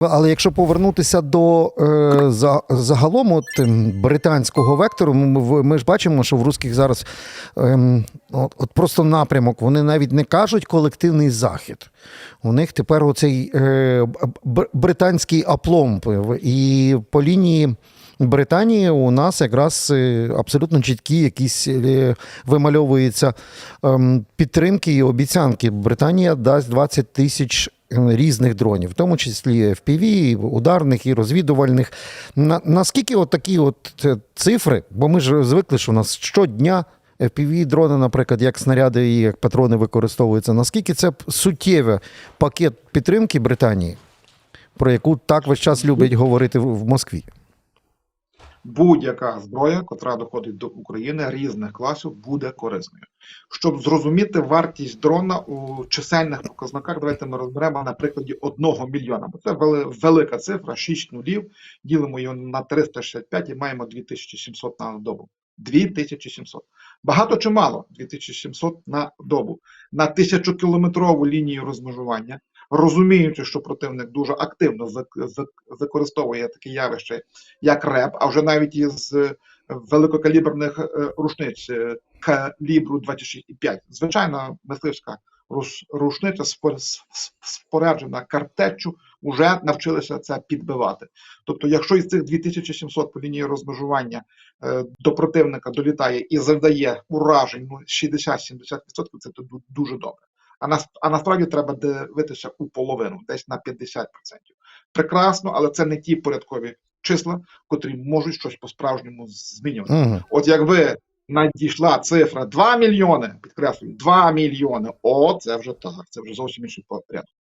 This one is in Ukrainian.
Але якщо повернутися до е, за, загалом от, ем, британського вектору, ми, ми ж бачимо, що в русських зараз ем, от, от просто напрямок. Вони навіть не кажуть колективний захід. У них тепер оцей е, британський апломб. І по лінії Британії у нас якраз е, абсолютно чіткі якісь е, вимальовуються ем, підтримки і обіцянки. Британія дасть 20 тисяч е, різних дронів, в тому числі FPV, ударних і розвідувальних. На, наскільки от такі от е, цифри, бо ми ж звикли, що у нас щодня FPV дрони, наприклад, як снаряди і як патрони використовуються. Наскільки це суттєвий пакет підтримки Британії, про яку так весь час люблять говорити в Москві? Будь-яка зброя, котра доходить до України різних класів, буде корисною. Щоб зрозуміти вартість дрона у чисельних показниках, давайте ми розберемо на прикладі одного мільйона. Бо це велика цифра, 6 нулів, ділимо його на 365 і маємо 2700 на добу. 2700. Багато чи мало? 2700 на добу. На тисячокілометрову лінію розмежування, розуміючи, що противник дуже активно використовує таке явище, як РЕП, а вже навіть із е, великокаліберних е, рушниць е, калібру 26,5. Звичайна мисливська руш- рушниця споряджена картеччю, вже навчилися це підбивати. Тобто, якщо із цих 2700 по лінії розмежування до противника долітає і завдає уражень ну, 60-70%, це ду- дуже добре. А, нас, а насправді треба дивитися у половину, десь на 50%. Прекрасно, але це не ті порядкові числа, котрі можуть щось по-справжньому змінювати. Угу. От якби надійшла цифра 2 мільйони, підкреслюю, 2 мільйони, о, це вже так, це вже зовсім інший порядок.